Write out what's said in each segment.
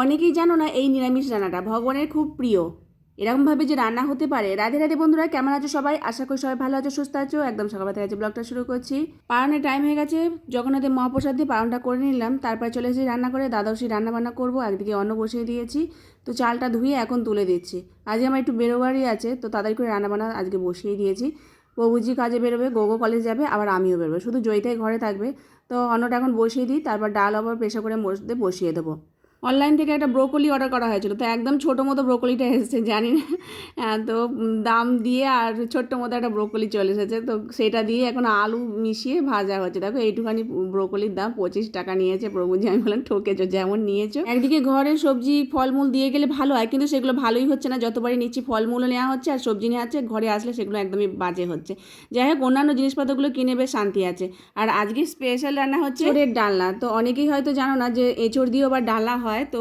অনেকেই জানো না এই নিরামিষ রান্নাটা, ভগবানের খুব প্রিয়। এরকমভাবে যে রান্না হতে পারে, রাধে রাধে বন্ধুরা, কেমন আছো সবাই? আশা করি সবাই ভালো আছো, সুস্থ আছো। একদম সকাল থেকে ব্লগটা শুরু করছি। পালনের টাইম হয়ে গেছে, জগন্নাথের মহাপ্রসাদ দিয়ে পালনটা করে নিলাম। তারপরে চলে এসেছি রান্না করে দাদাসি রান্না বান্না করব, একদিকে অন্ন বসিয়ে দিয়েছি। তো চালটা ধুয়ে এখন তুলে দিচ্ছি। আজকে আমার একটু বেরোবারই আছে, তো তাদের করে রান্না বান্না আজকে বসিয়ে দিয়েছি। প্রভুজি কাজে বেরোবে, গোগো কলেজ যাবে, আবার আমিও বেরোবো। শুধু জয়িতাই ঘরে থাকবে। তো অন্নটা এখন বসিয়ে দিই, তারপর ডাল, আবার প্রেশার করে মধ্যে বসিয়ে দেবো। অনলাইন থেকে একটা ব্রোকলি অর্ডার করা হয়েছিল। তো একদম ছোটো মতো ব্রোকলিটা এসেছে, জানি না। তো দাম দিয়ে আর ছোট্ট মতো একটা ব্রোকলি চলে এসেছে। তো সেটা দিয়ে এখন আলু মিশিয়ে ভাজা হচ্ছে দেখো, এইটুখানি ব্রোকলির দাম, পঁচিশ টাকা নিয়েছে। প্রভুজি আমি বললাম, ঠকেছো, যেমন নিয়েছো। একদিকে ঘরে সবজি, ফলমূল দিয়ে গেলে ভালো হয়, কিন্তু সেগুলো ভালোই হচ্ছে না। যতবারই নিচ্ছি, ফলমূলও নেওয়া হচ্ছে আর সবজি নেওয়া হচ্ছে, ঘরে আসলে সেগুলো একদমই বাজে হচ্ছে। যাই হোক, অন্যান্য জিনিসপত্রগুলো কিনে বেশ শান্তি আছে। আর আজকে স্পেশাল রান্না হচ্ছে এঁচোড়ের ডালনা। তো অনেকেই হয়তো জানো না যে এঁচোড় দিয়েও আবার ডালনা হয়। তো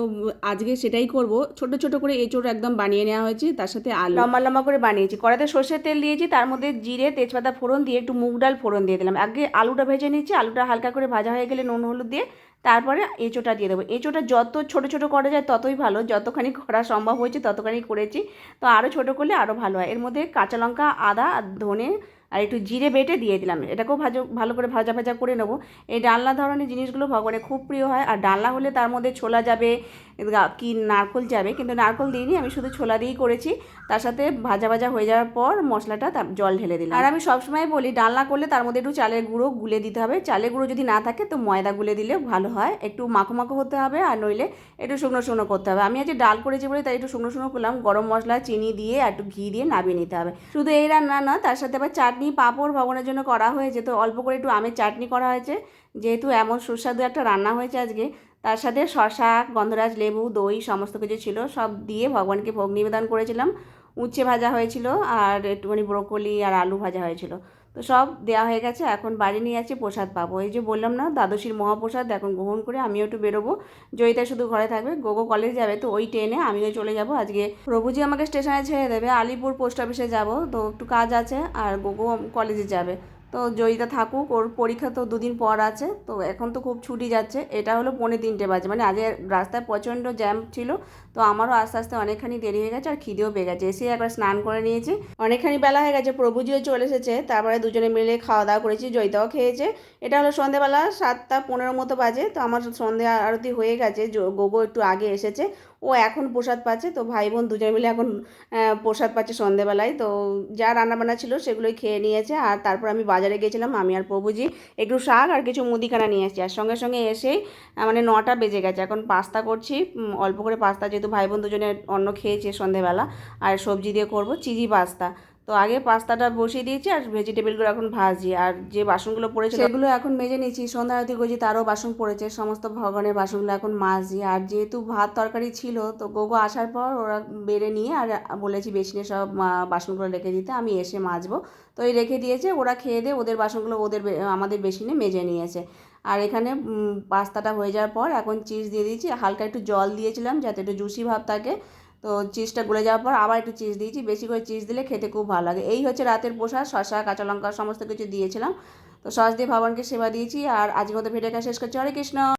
আজকে সেটাই করব। ছোট ছোট করে এঁচোড় একদম বানিয়ে নেওয়া হয়েছে, তার সাথে আলু। লম্বা লম্বা করে বানিয়েছি। কড়াতে সর্ষের তেল দিয়েছি, তার মধ্যে জিরে, তেজপাতা ফোড়ন দিয়ে একটু মুগ ডাল ফোড়ন দিয়ে দিলাম। আগে আলুটা ভেজে নিচ্ছি, আলুটা হালকা করে ভাজা হয়ে গেলে নুন, হলুদ দিয়ে তারপরে এঁচোটা দিয়ে দেবো। এঁচোটা যত ছোট ছোট করা যায় ততই ভালো, যতখানি করা সম্ভব হয়েছে ততখানি করেছি। তো আরও ছোট করলে আরও ভালো হয়। এর মধ্যে কাঁচা লঙ্কা, আদা আর ধনে আর একটু জিরে বেটে দিয়ে দিলাম। এটাকেও ভাজা, ভালো করে ভাজা ভাজা করে নেব। এই ডালনা ধরনের জিনিসগুলো ভগবানের খুব প্রিয় হয়। আর ডালনা হলে তার মধ্যে ছোলা যাবে কি নারকল যাবে, কিন্তু নারকল দিইনি, আমি শুধু ছোলা দিয়েই করেছি। তার সাথে ভাজা ভাজা হয়ে যাওয়ার পর মশলাটা জল ঢেলে দিলাম। আর আমি সবসময় বলি, ডালনা করলে তার মধ্যে একটু চালের গুঁড়ো গুলে দিতে হবে। চালের গুঁড়ো যদি না থাকে, তো ময়দা গুলে দিলে ভালো হয়। একটু মাখো মাখো হতে হবে, আর নইলে একটু শুকনো শুকনো করতে হবে। আমি আজ ডাল করেছি বলে তাই একটু শুকনো শুকনো করলাম। গরম মশলা, চিনি দিয়ে আর একটু ঘি দিয়ে নামিয়ে নিতে হবে। শুধু এই রান্না না তার সাথে আবার চাটনি পাঁপড় ভবনের জন্য করা হয়েছে তো অল্প করে একটু আমের চাটনি করা হয়েছে। যেহেতু এমন সুস্বাদু একটা রান্না হয়েছে আজকে, তার সাথে শশা গন্ধরাজ লেবু, দই, সমস্ত কিছু ছিল, সব দিয়ে ভগবানকে ভোগ নিবেদন করেছিলাম। উচ্ছে ভাজা হয়েছিল আর একটুখানি ব্রোকলি আর আলু ভাজা হয়েছিল। তো সব দেওয়া হয়ে গেছে, এখন বাড়ি নিয়ে আছে প্রসাদ পাবো। এই যে বললাম না, দ্বাদশীর মহাপ্রসাদ এখন গ্রহণ করে আমিও একটু বেরোবো। জয়িতা শুধু ঘরে থাকবে, গোগো কলেজ যাবে, তো ওই ট্রেনে আমিও চলে যাব। আজকে প্রভুজি আমাকে স্টেশনে ছেড়ে দেবে, আলিপুর পোস্ট অফিসে যাব। তো একটু কাজ আছে আর গোগো কলেজে যাবে। তো জয়িতা থাকুক, ওর পরীক্ষা তো দুদিন পর আছে, তো এখন তো খুব ছুটি যাচ্ছে। এটা হলো পৌনে তিনটে বাজে মানে আগে রাস্তায় প্রচণ্ড জ্যাম ছিল, তো আমারও আস্তে আস্তে অনেকখানি দেরি হয়ে গেছে আর খিদেও পেয়ে গেছে। এসে একবার স্নান করে নিয়েছি, অনেকখানি বেলা হয়ে গেছে, প্রভুজিও চলে এসেছে, তারপরে দুজনে মিলে খাওয়া দাওয়া করেছি, জয়িতাও খেয়েছে। এটা হলো সন্ধেবেলা সাতটা পনেরো মতো বাজে, তো আমার সন্ধে আরতি হয়ে গেছে গোগো একটু আগে এসেছে ও এখন প্রসাদ পাচ্ছে, তো ভাই বোন দুজনে মিলে এখন প্রসাদ পাচ্ছে সন্ধেবেলায়। তো যা রান্নাবান্না ছিল সেগুলোই খেয়ে নিয়েছে, আর তারপর আমি বাজারে গেছিলাম, আমি আর প্রভুজি একটু শাক আর কিছু মুদিখানা নিয়ে এসেছি আর সঙ্গে সঙ্গে এসেই মানে নটা বেজে গেছে, এখন পাস্তা করছি অল্প করে পাস্তা, যেহেতু ভাই বোন দুজনে অন্য খেয়েছে সন্ধেবেলা, আর সবজি দিয়ে করব চিজি পাস্তা। তো আগে পাস্তাটা বসিয়ে দিয়েছি আর ভেজিটেবলগুলো এখন ভাজি। আর যে বাসনগুলো পড়েছে সেগুলো এখন মেজে নিয়েছি। সন্ধ্যা আরতি করছি, তারও বাসন পড়েছে। সমস্ত ভগবানের বাসনগুলো এখন মাজি। আর যেহেতু ভাত তরকারি ছিল, তো গোগো আসার পর ওরা বেড়ে নিয়ে আর বলেছি বেসিনে সব বাসনগুলো রেখে দিতে। আমি এসে মাজবো। তো এই রেখে দিয়েছে, ওরা খেয়ে দিয়ে ওদের বাসনগুলো ওদের আমাদের বেসিনে মেজে নিয়েছে। আর এখানে পাস্তাটা হয়ে যাওয়ার পর এখন চিজ দিয়ে দিয়েছি। হালকা একটু জল দিয়েছিলাম, যাতে একটু জুসি ভাব থাকে। তো চিজটা গুলে যাওয়ার পর আবার একটু চিজ দিয়েছি। বেশি করে চিজ দিলে খেতে খুব ভালো লাগে। এই হচ্ছে রাতের পোশাক শশা কাঁচা লঙ্কা, সমস্ত কিছু দিয়েছিলাম। তো সস দিয়ে ভগবানকে সেবা দিয়েছি। আর আজকের মতো ভিডিওটা শেষ করছি। হরে কৃষ্ণ!